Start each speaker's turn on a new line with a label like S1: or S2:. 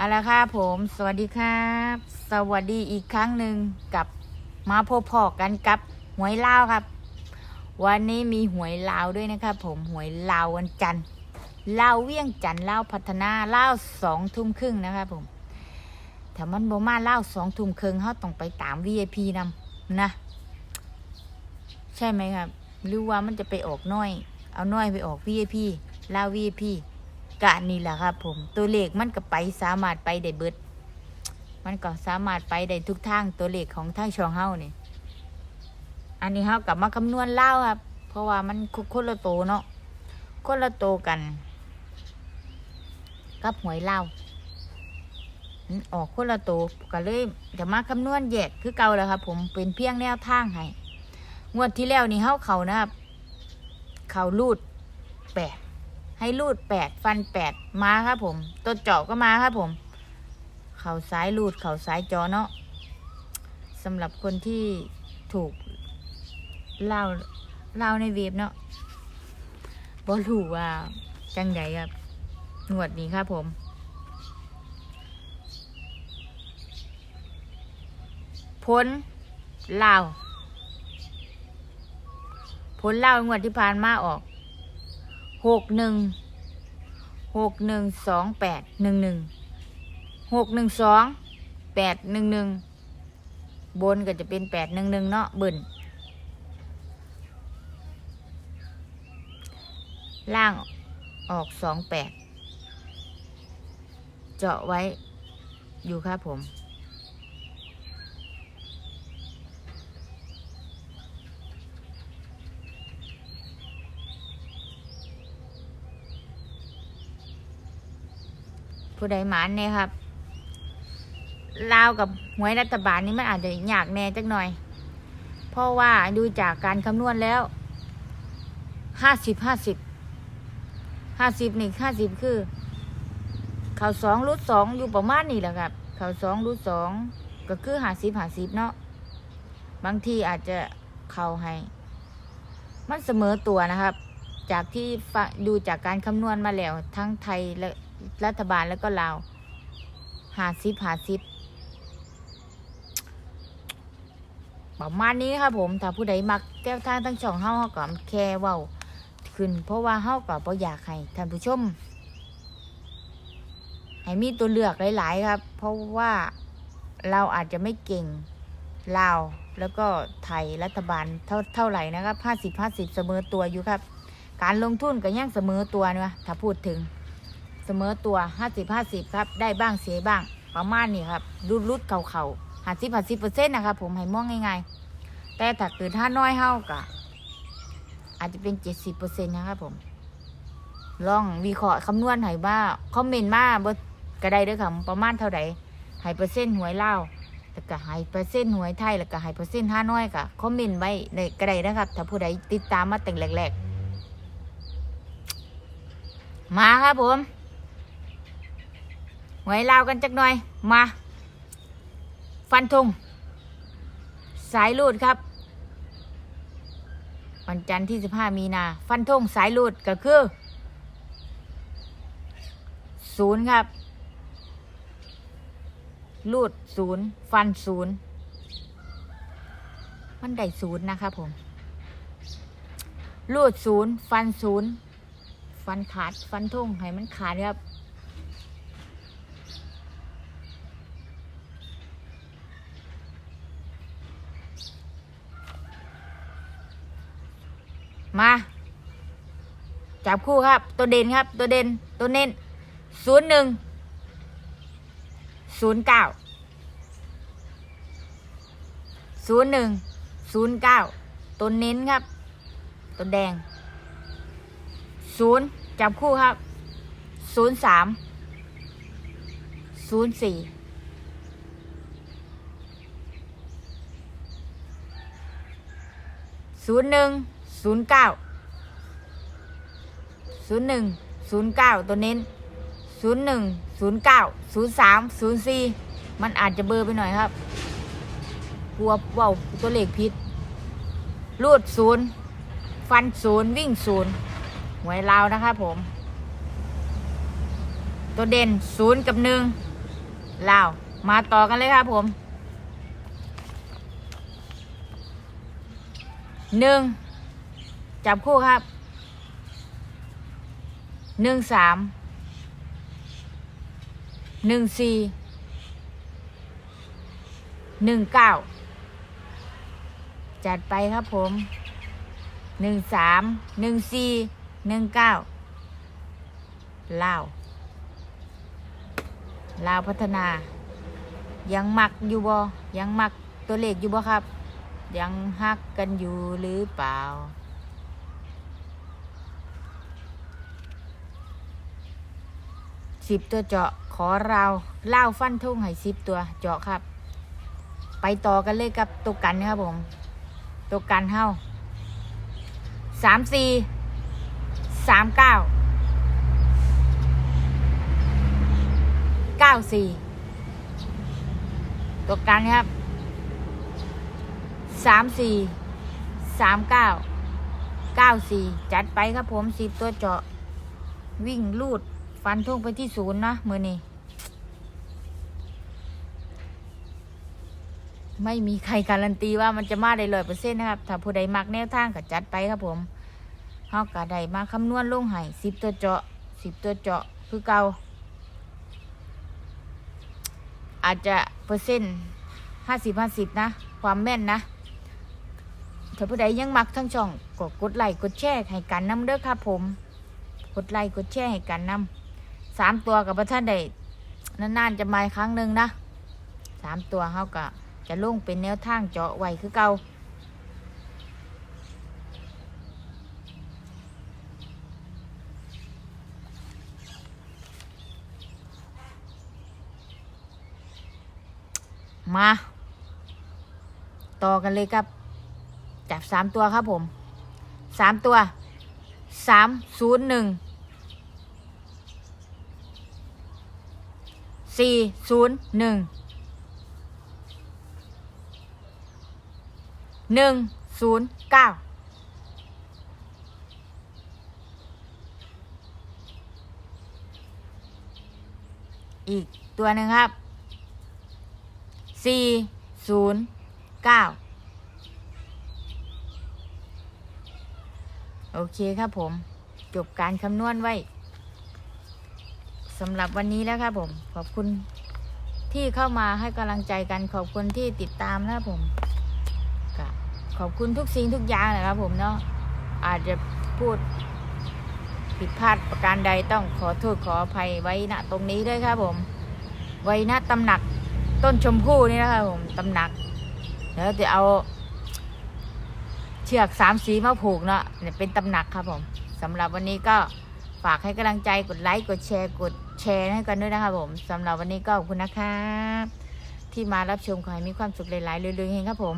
S1: เอาละครับผม สวัสดีครับ สวัสดีอีกครั้งหนึ่งกับมาพบพอกันกับหวยลาวครับ วันนี้มีหวยลาวด้วยนะครับผมหวยลาววันจันทร์ลาวเวียงจันทร์ลาวพัฒนาลาวสองทุ่มครึ่งนะครับผมถ้ามันบ่มาลาวสองทุ่มครึ่งเขาต้องไปตาม VIP นำนะ ใช่ไหมครับหรือว่ามันจะไปออกน้อย เอาน้อยไปออก VIP ลาว VIP กะนี่แหละครับผมตัวเลขมันก็ไปสามารถไปได้เบิด มันก็สามารถไปได้ทุกทางตัวเลขของทางช่องเฮานี่อันนี้เฮากลับมาคำนวณเล่าครับ เพราะว่ามันคนคนละโตเนาะคนละโตกัน กับหวยเล่าออกคนละโตก็เลยจะมาคำนวณแยกคือเก่าแล้วครับ ผมเป็นเพียงแนวทางให้งวดที่แล้วนี่เฮาเขานะครับ เขารูดแปด ให้รูดแปดฟันแปดมาครับผมตัวเจาะก็มาครับผม เข่าซ้ายรูดเข่าซ้ายจอเนาะสำหรับคนที่ถูกเล่าเล่าในเว็บเนาะบ่ถูว่าจังใดครับงวดนี้ครับผมผลเล่าวผลเล่างวดที่ผ่านมาออก หกหนึ่งหกหนึ่งสองแปดหนึ่งหนึ่งหกหนึ่งสองแปดหนึ่งหนึ่งบนก็จะเป็นแปดหนึ่งหนึ่งเนาะเบิ่นล่างออกสองแปดเจาะไว้อยู่ครับผม ผู้ใดหมานเนี่ยครับลาวกับหวยรัฐบาลนี่มันอาจจะยากแน่จักหน่อย เพราะว่าดูจากการคำนวณแล้วห้าสิบห้าสิบห้าสิบนี่ห้าสิบคือ เขาสองรุดสองอยู่ประมาณนี้แหละครับ เขาสองรุดสองก็คือห้าสิบห้าสิบเนาะบางทีอาจจะเขาให้ มันเสมอตัวนะครับ จากที่ฟังดูจากการคำนวณมาแล้วทั้งไทยและ รัฐบาลแล้วก็ลาวหาซิบหาซิบประมาณนี้ครับผม ถ้าผู้ใดมักแก้วทางทั้งช่องเฮาเฮาก็แค่เว้าขึ้น เพราะว่าเฮาก็บ่อยากให้ท่านผู้ชม ให้มีตัวเลือกหลาย ๆ ครับ เพราะว่าเราอาจจะไม่เก่งลาวแล้วก็ไทยรัฐบาลเท่าเท่าไหร่นะครับห้าสิบห้าสิบเสมอตัวอยู่ครับ การลงทุนก็ยังเสมอตัวนะถ้าพูดถึง เสมอตัวห้าสิบห้าสิบครับ ได้บ้างเสียบ้าง ประมาณนี้ครับรุดรุดเข่าเข่าห้าสิบห้าสิบเปอร์เซ็นต์นะครับผมให้มองง่ายๆ แต่ถ้าเกิดถ้าน้อยเฮากะอาจจะเป็นเจ็ดสิบเปอร์เซ็นต์นะครับผม ลองวิเคราะห์คำนวณให้ว่าคอมเมนต์มาบ่ก็ไดเด้วยค่ะประมาณเท่าใดให้เปอร์เซ็นต์หวยเล่าแล้วก็ให้เปอร์เซ็นต์หวยไทยแล้วก็ให้เปอร์เซ็นต์ห้าน้อยก็คอมเมนต์ไว้ในก็ไดนะครับ ถ้าผู้ใดติดตามมาแต่งแรกๆมาครับผม วยลาวกันจักหน่อย มา ฟันธงสายลูดครับ วันจันทร์ที่ 15 มีนา ฟันธงสายลูดก็คือศูนย์ครับ ลูดศูนย์ฟันศูนย์มันได้ศูนย์นะครับผม ลูดศูนย์ฟันศูนย์ฟันขาด ฟันธงให้มันขาดครับ มาจับคู่ครับ ตัวเด่นครับ ตัวเด่นตัวเน้นศูนย์หนึ่งศูนย์เก้าศูนย์หนึ่งศูนย์เก้าตัวเน้นครับ ตัวแดงศูนย์จับคู่ครับศูนย์สามศูนย์สี่ศูนย์หนึ่ง ศูนย์เก้าศูนย์หนึ่งศูนย์เก้าตัวเน้นศูนย์หนึ่งศูนย์เก้าศูนย์สามศูนย์สี่มันอาจจะเบอร์ไปหน่อยครับกลัวเว่าตัวเลขผิดรูดศูนย์ฟันศูนย์วิ่งศูนย์หวยลาวนะครับผม ตัวเด่นศูนย์กับหนึ่งลาว มาต่อกันเลยครับผมหนึ่ง จับคู่ครับหนึ่งสามหนึ่งสี่หนึ่งเก้าจัดไปครับผมหนึ่งสามหนึ่งสี่หนึ่งเก้าลาวลาวพัฒนา ยังมักอยู่บ่ยังมักตัวเลขอยู่บ่ครับ ยังฮักกันอยู่หรือเปล่า สิบตัวเจาะขอเราเล่าฟันทุ่งให้สิบตัวเจาะครับ ไปต่อกันเลยกับตัวกันครับผม ตัวกันเฮ้าสามสี่สามเก้าเก้าสี่ตัวกันครับสามสี่สามเก้าเก้าสี่จัดไปครับผมสิบตัวเจาะวิ่งลูด ฟันทุ่งไปที่ศูนย์นะมือนี้ไม่มีใครการันตีว่ามันจะมาได้ร้อยเปอร์เซ็นต์นะครับ ถ้าผู้ใดมักแนวทางก็จัดไปครับผมเฮากะได้มาคำนวณลงให้สิบตัวเจาะสิบตัวเจาะคือเก่าอาจจะเปอร์เซ็นต์ห้าสิบห้าสิบนะ ความแม่นนะ ถ้าผู้ใดยังมักทั้งช่อง ก็กดไลค์กดแชร์ให้กันน้ำเด้อครับผม กดไลค์กดแชร์ให้กันนำ สามตัวกับพระท่านได้นานๆจะมาครั้งหนึ่งนะสามตัวเขาก็จะลงเป็นแนวทางเจาะไว้คือเก่ามา ต่อกันเลยครับ จับสามตัวครับผมสามตัวสามศูนย์หนึ่ง สี่ศูนย์หนึ่งหนึ่งศูนย์เก้าอีกตัวหนึ่งครับสี่ศูนย์เก้าโอเคครับผม จบการคำนวณไว้ สำหรับวันนี้แล้วครับผม ขอบคุณที่เข้ามาให้กำลังใจกัน ขอบคุณที่ติดตามนะครับผมขอบคุณทุกสิ่งทุกอย่างนะครับผมเนาะอาจจะพูดผิดพลาดประการใดต้องขอโทษขออภัยไว้ณตรงนี้ด้วยครับผม ไว้ณตำหนักต้นชมพู่นี่นะครับผมตำหนักเดี๋ยวจะเอาเชือกสามสีมาผูกเนาะเนี่ยเป็นตำหนักครับผมสำหรับวันนี้ก็ ฝากให้กำลังใจกดไลค์กดแชร์กดแชร์ให้กันด้วยนะคะผมสำหรับวันนี้ก็ขอบคุณนะครับที่มารับชมขอให้มีความสุขหลายๆเรื่อยๆเองครับผม